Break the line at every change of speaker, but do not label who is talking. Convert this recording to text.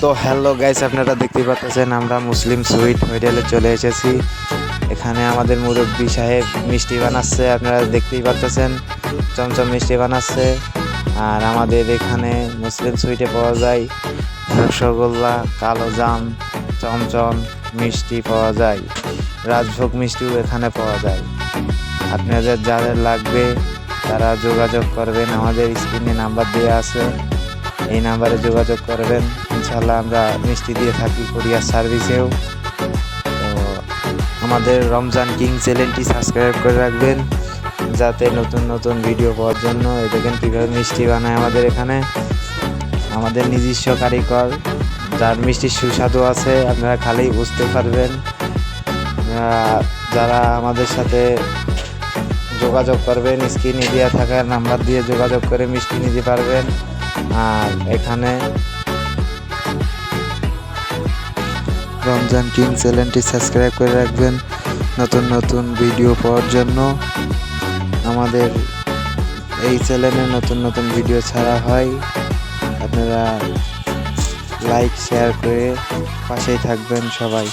তো hello guys আপনারা দেখতেই পাচ্ছেন আমরা মুসলিম সুইট হোটেলে চলে এসেছি। এখানে আমাদের মুরব্বী সাহেব মিষ্টি বানাচ্ছে, আপনারা দেখতেই পাচ্ছেন, চমচম মিষ্টি বানাচ্ছে। আর আমাদের এখানে মুসলিম সুইটে পাওয়া যায় রসগোল্লা, কালো জাম, চমচম মিষ্টি পাওয়া যায়। রাজভোগ মিষ্টিও এখানে পাওয়া যায়। আপনাদের যাদের লাগবে তারা যোগাযোগ করবেন, আমাদের স্ক্রিনে নাম্বার দেওয়া আছে। এই নাম্বারে যোগাযোগ করবেন। ইনশাল্লাহ আমরা মিষ্টি দিয়ে থাকি কোরিয়ার সার্ভিসেও। তো আমাদের রমজান কিং চ্যানেলটি সাবস্ক্রাইব করে রাখবেন, যাতে নতুন নতুন ভিডিও পাওয়ার জন্য। এই দেখেন কীভাবে মিষ্টি বানায় আমাদের এখানে। আমাদের নিজস্ব কারিগর, যার মিষ্টির সুস্বাদু আছে, আপনারা খালি বুঝতে পারবেন। যারা আমাদের সাথে যোগাযোগ করবেন, স্ক্রিনে দেওয়া থাকার নাম্বার দিয়ে যোগাযোগ করে মিষ্টি নিতে পারবেন। আর এখানে রমজান কিং চ্যানেলটি সাবস্ক্রাইব করে রাখবেন নতুন নতুন ভিডিও পাওয়ার জন্য। আমাদের এই চ্যানেলে নতুন নতুন ভিডিও ছাড়া হয়। আপনারা লাইক, শেয়ার করে পাশেই থাকবেন সবাই।